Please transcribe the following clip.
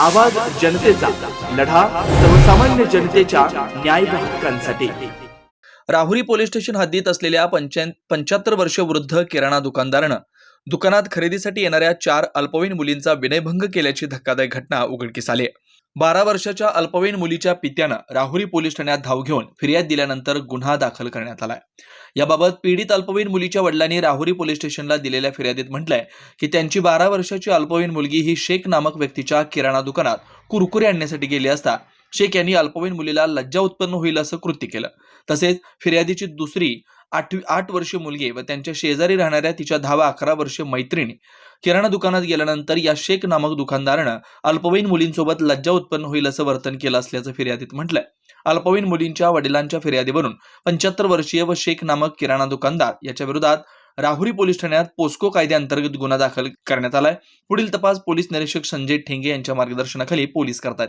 आवाज जनतेचा लढा सर्वसामान्य जनतेच्या न्याय हक्कांसाठी राहुरी पोलीस स्टेशन हद्दीत असलेल्या पंच्याहत्तर वर्ष वृद्ध किराणा दुकानदारानं दुकानात खरेदीसाठी येणाऱ्या चार अल्पवयीन मुलींचा विनयभंग केल्याची धक्कादायक घटना उघडकीस आली आहे. बारा वर्षाच्या अल्पवयीन मुलीच्या पित्यानं राहुरी पोलीस ठाण्यात धाव घेऊन फिर्याद दिल्यानंतर गुन्हा दाखल करण्यात आलाय. याबाबत पीडित अल्पवयीन मुलीच्या वडिलांनी राहुरी पोलीस स्टेशनला दिलेल्या फिर्यादीत म्हटलंय की त्यांची बारा वर्षाची अल्पवयीन मुलगी ही शेख नामक व्यक्तीच्या किराणा दुकानात कुरकुरे आणण्यासाठी गेली असता शेख यांनी अल्पवयीन मुलीला लज्जा उत्पन्न होईल असं कृत्य केलं. तसेच फिर्यादीची दुसरी आठवी आठ वर्षीय मुलगी व त्यांच्या शेजारी राहणाऱ्या तिच्या दहावा अकरा वर्षीय मैत्रिणी. किराणा दुकानात गेल्यानंतर या शेख नामक दुकानदारानं अल्पवयीन मुलींसोबत लज्जा उत्पन्न होईल असं वर्तन केलं असल्याचं फिर्यादीत म्हटलंय. अल्पवयीन मुलींच्या वडिलांच्या फिर्यादीवरून पंच्याहत्तर वर्षीय व शेख नामक किराणा दुकानदार याच्या विरोधात राहुरी पोलीस ठाण्यात पोस्को कायद्याअंतर्गत गुन्हा दाखल करण्यात आलाय. पुढील तपास पोलीस निरीक्षक संजय ठेंगे यांच्या मार्गदर्शनाखाली पोलीस करतात